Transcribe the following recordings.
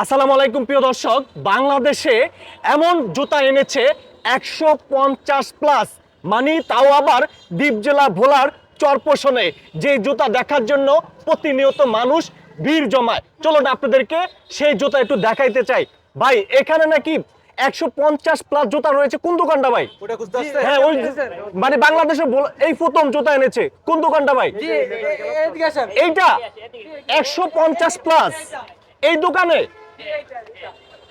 আসসালামু আলাইকুম প্রিয় দর্শক। বাংলাদেশে এমন জুতা এনেছে একশো পঞ্চাশ প্লাস মানে তাও আবার দ্বীপ জেলা ভোলার চরপোষণে। যে জুতা দেখার জন্য প্রতিনিয়ত মানুষ ভিড় জমায়। চলুন আপনাদেরকে সেই জুতা একটু দেখাইতে চাই। ভাই এখানে নাকি একশো পঞ্চাশ প্লাস জুতা রয়েছে। কোন দোকানটা ভাই? হ্যাঁ ওই মানে বাংলাদেশে এই প্রথম জুতা এনেছে। কোন দোকানটা ভাই? এইটা একশো পঞ্চাশ প্লাস এই দোকানে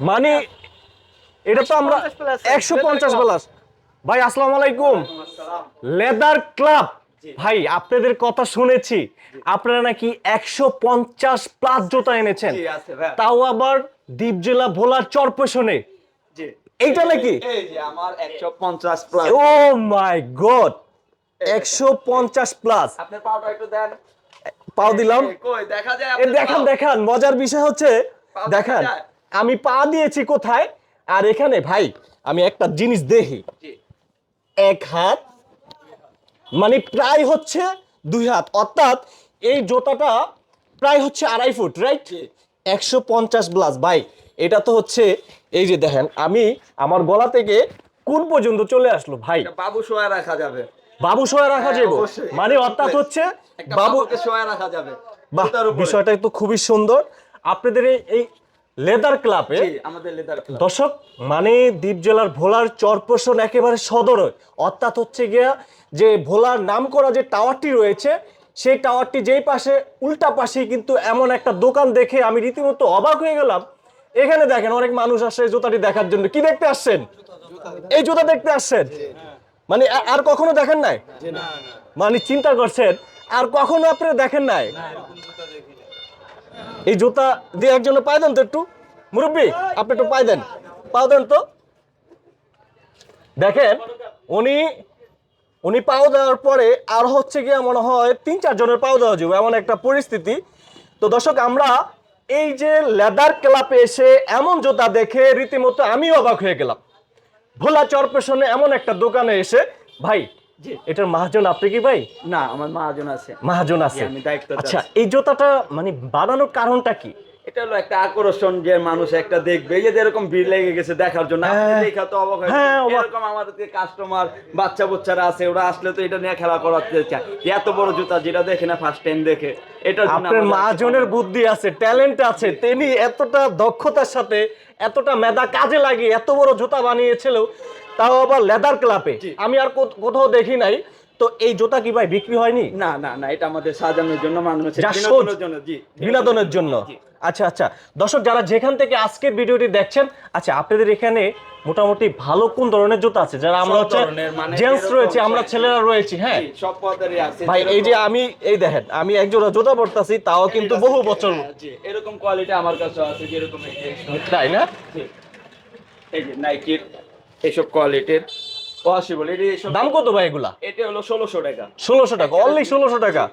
মানে এটা তো আমরা একশো পঞ্চাশ প্লাস ভাই আসসালামু আলাইকুম। লেদার ক্লাব ভাই আপনাদের কথা শুনেছি। আপনারা নাকি একশো পঞ্চাশ প্লাস জুতা এনেছেন। তাও আবার দ্বীপ জেলা ভোলার চরপেশনে এইটা নাকি? আমার 150 প্লাস ও মাই গড! একশো পঞ্চাশ প্লাস আপনার পাউডার একটু দেন। পাও দিলাম। দেখান দেখান। মজার বিষয় হচ্ছে দেখান? আমি পা দিয়েছি কোথায়? আর এখানে ভাই আমি একটা জিনিস দেখি। এক হাত মানে প্রায় হচ্ছে দুই হাত। অর্থাৎ এই জুতাটা প্রায় হচ্ছে আড়াই ফুট রাইট একশো পঞ্চাশ প্লাস ভাই এটা তো হচ্ছে এই যে দেখেন আমি আমার গলা থেকে কোন পর্যন্ত চলে আসলো ভাই? বাবু শোয়া রাখা যাবে। বাবু সহায় রাখা হ্যাঁ, যাবে মানে অর্থাৎ হচ্ছে বাবু বাবুকে শোয়া রাখা যাবে। বাহ বিষয়টা তো খুবই সুন্দর। আপনাদের এই- লেদার ক্লাবে আমাদের লেদার দর্শক মানে দ্বীপ জেলার ভোলার চরপোষণ একেবারে সদরে অর্থাৎ হচ্ছে গিয়া যে ভোলার নাম করা যে টাওয়ারটি রয়েছে সেই টাওয়ারটি যেই পাশে উল্টা পাশেই কিন্তু এমন একটা দোকান দেখে আমি রীতিমতো অবাক হয়ে গেলাম। এখানে দেখেন অনেক মানুষ আসে জুতাটি দেখার জন্য। কি দেখতে আসছেন? এই জুতা দেখতে আসছেন? মানে আর কখনো দেখেন নাই? মানে চিন্তা করছেন আর কখনো আপনারা দেখেন নাই? এই জুতা দিয়ে একজন পাই দেন তো একটু? মুরব্বী, আপনি একটু পাই দেন। পাও দেন তো। দেখেন, উনি উনি পাও দেওয়ার পরে আর হচ্ছে গিয়ে মনে হয় তিন চারজনের পাও দেওয়া যাবে, এমন একটা পরিস্থিতি। তো দর্শক, আমরা এই যে লেদার ক্লাবে এসে এমন জুতা দেখে রীতিমতো আমিও অবাক হয়ে গেলাম। ভোলা চরপেশনে এমন একটা দোকানে এসে, ভাই। এটার মহাজন আপনি কি ভাই? না আমার মাহাজন আছে। মহাজন আছে। আমি দায়িত্বতে আচ্ছা এই জুতাটা মানে বানানোর কারণটা কি? এটা হলো একটা আকর্ষণ যে মানুষ একটা দেখবে। এই যে এরকম ভিড় লেগে গেছে দেখার জন্য আপনি হ্যাঁ। দেখা তো অবাক হয়ে হ্যাঁ, এরকম আমাদের কাস্টমার বাচ্চা বাচ্চারা আছে ওরা আসলে তো এটা নিয়ে খেলা করাতে চায় এত বড় জুতা যেটা দেখে না ফার্স্ট টাইম দেখে এটা আপনার মহাজনের বুদ্ধি আছে ট্যালেন্ট আছে। তিনি এতটা দক্ষতার সাথে এতটা মেধা কাজে লাগিয়ে এত বড় জুতা বানিয়েছিল তাও আবার লেদার ক্লাবে জি। আমি আর কোথাও দেখি নাই। তো এই জুতা কি ভাই বিক্রি হয়নি? না না না এটা আমাদের সাজানোর জন্য মানুষের যা বিনোদনের জন্য জি। বিনোদনের জন্য। আচ্ছা আচ্ছা। দর্শক যারা যেখান থেকে আজকের ভিডিওটি দেখছেন আচ্ছা আপনাদের এখানে মোটামুটি ভালো কোন ধরনের জুতা আছে? যারা আমরা হচ্ছে ধরনের, মানে জেন্টস রয়েছে আমরা ছেলেরা রয়েছি হ্যাঁ? সব পদেরই আছে ভাই এই যে আমি এই দেখেন আমি একজোড়া জুতা পরতাছি তাও কিন্তু বহু বছর হ্যাঁ, এরকম কোয়ালিটি আমার কাছে আছে যেরকম তাই না। এই যে নাইকির এইসব কোয়ালিটির পসিবল এটি দাম কত ভাই এগুলা? এটা হলো ষোলোশো টাকা। ষোলোশো টাকা অনলি ষোলোশো টাকা?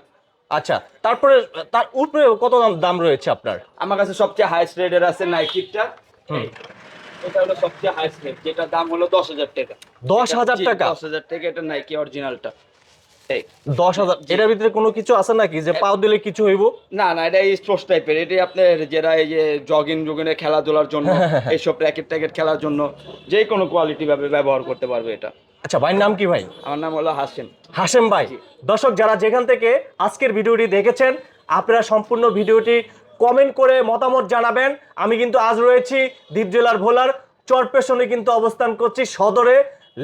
আচ্ছা তারপরে তার উপরে কত দাম দাম রয়েছে আপনার? আমার কাছে সবচেয়ে হাইস্ট রেটের আছে নাইকিটা। এটা হলো সবচেয়ে হাইস্ট রেট যেটা দাম হলো দশ হাজার টাকা। দশ হাজার টাকা? দশ হাজার টাকা এটা নাইকি অরিজিনালটা দশ হাজার এটার ভিতরে কোনো কিছু আছে নাকি? যে পাও দিলে কিছু হইব? না না এটা স্পোর্টস টাইপের এটা আপনার যারা এই যে জগিং জগিনে খেলাধুলার জন্য এইসব র্যাকেট ট্যাকেট খেলার জন্য যে কোনো কোয়ালিটি ভাবে ব্যবহার করতে পারবে এটা। আচ্ছা ভাইয়ের নাম কি ভাই? আমার নাম হলো হাসিন হাসেম ভাই। দর্শক যারা যেখান থেকে আজকের ভিডিওটি দেখেছেন আপনারা সম্পূর্ণ ভিডিওটি কমেন্ট করে মতামত জানাবেন। আমি কিন্তু আজ রয়েছি দ্বীপ জেলার ভোলার চরপেশনে কিন্তু অবস্থান করছি সদরে।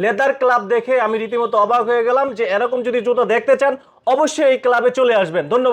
লেদার ক্লাব দেখে আমি রীতিমতো অবাক হয়ে গেলাম যে এরকম যদি জুতো দেখতে চান, অবশ্যই এই ক্লাবে চলে আসবেন। ধন্যবাদ।